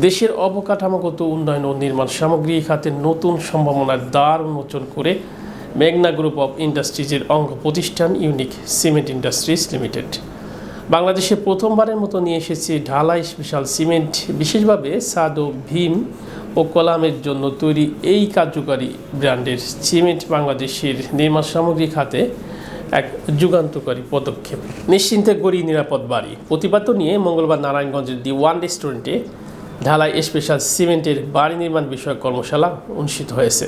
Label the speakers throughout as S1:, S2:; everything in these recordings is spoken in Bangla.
S1: দেশের অবকাঠামোগত উন্নয়ন ও নির্মাণ সামগ্রী খাতে নতুন সম্ভাবনার দ্বার উন্মোচন করে মেঘনা গ্রুপ অফ ইন্ডাস্ট্রিজের অঙ্গ প্রতিষ্ঠান ইউনিক সিমেন্ট ইন্ডাস্ট্রিজ লিমিটেড। বাংলাদেশে প্রথমবারের মতো নিয়ে এসেছে ঢালাই স্পেশাল সিমেন্ট। বিশেষভাবে সাদ ও ভীম ও কলামের জন্য তৈরি এই কার্যকারী ব্র্যান্ডের সিমেন্ট বাংলাদেশের নির্মাণ সামগ্রী খাতে এক যুগান্তকারী পদক্ষেপ। নিশ্চিন্তে গড়ি নিরাপদ বাড়ি। প্রতিপাদ্য নিয়ে মঙ্গলবার নারায়ণগঞ্জের দি ওয়ান রেস্টুরেন্টে ঢালাই স্পেশাল সিমেন্টের বাড়ি নির্মাণ বিষয়ক কর্মশালা অনুষ্ঠিত হয়েছে।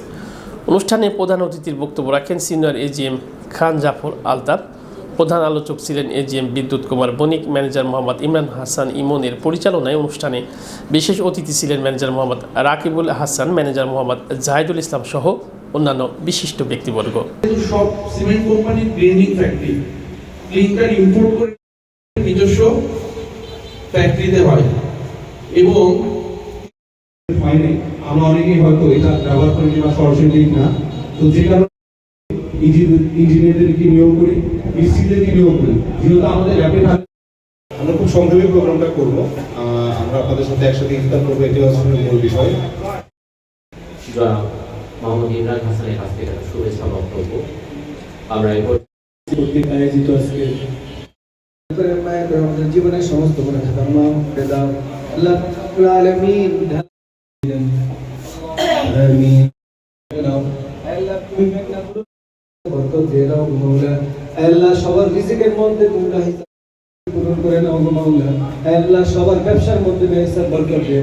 S1: অনুষ্ঠানে প্রধান অতিথির বক্তব্য রাখেন সিনিয়র এজিএম খান জাফর আলতাফ, প্রধান আলোচক ছিলেন এজিএম বিদ্যুৎ কুমার বণিক, ম্যানেজার মোহাম্মদ ইমরান হাসান ইমনের পরিচালনায় অনুষ্ঠানে বিশেষ অতিথি ছিলেন ম্যানেজার মোহাম্মদ রাকিবুল হাসান, ম্যানেজার মোহাম্মদ জাহিদুল ইসলাম সহ অন্যান্য বিশিষ্ট ব্যক্তিবর্গ।
S2: ফ্যাক্টরিতে হয়। এবং
S3: হয়নি। আমরা অনেকেই হয়তো এটা ব্যবহার করি বা সরাসরি না। তো যে কারণে ইঞ্জিনিয়ারদেরকে নিয়োগ করি? মিস্ত্রিদেরকে নিয়োগ করি? যেহেতু আমাদের ল্যাবে থাকে
S4: আমরা খুব সংক্ষেপে প্রোগ্রামটা করব। আমরা আপনাদের সাথে একসাথে ইফতার করব। এটি হচ্ছে মূল বিষয়।
S5: মোহাম্মদ ইমরান হাসানের কাছ থেকে শুভেচ্ছা বক্তব্য আমরা এরপর
S3: আয়োজিত আজকে
S6: জীবনের সমস্ত করে আলামিন
S3: আমিন।
S6: আল্লাহ সবার রিজিকের মধ্যে তোমরা হিসাব পূরণ করে নাও মাওলা। সবার ব্যবসার মধ্যে ব্যবসার বরকত দিয়ে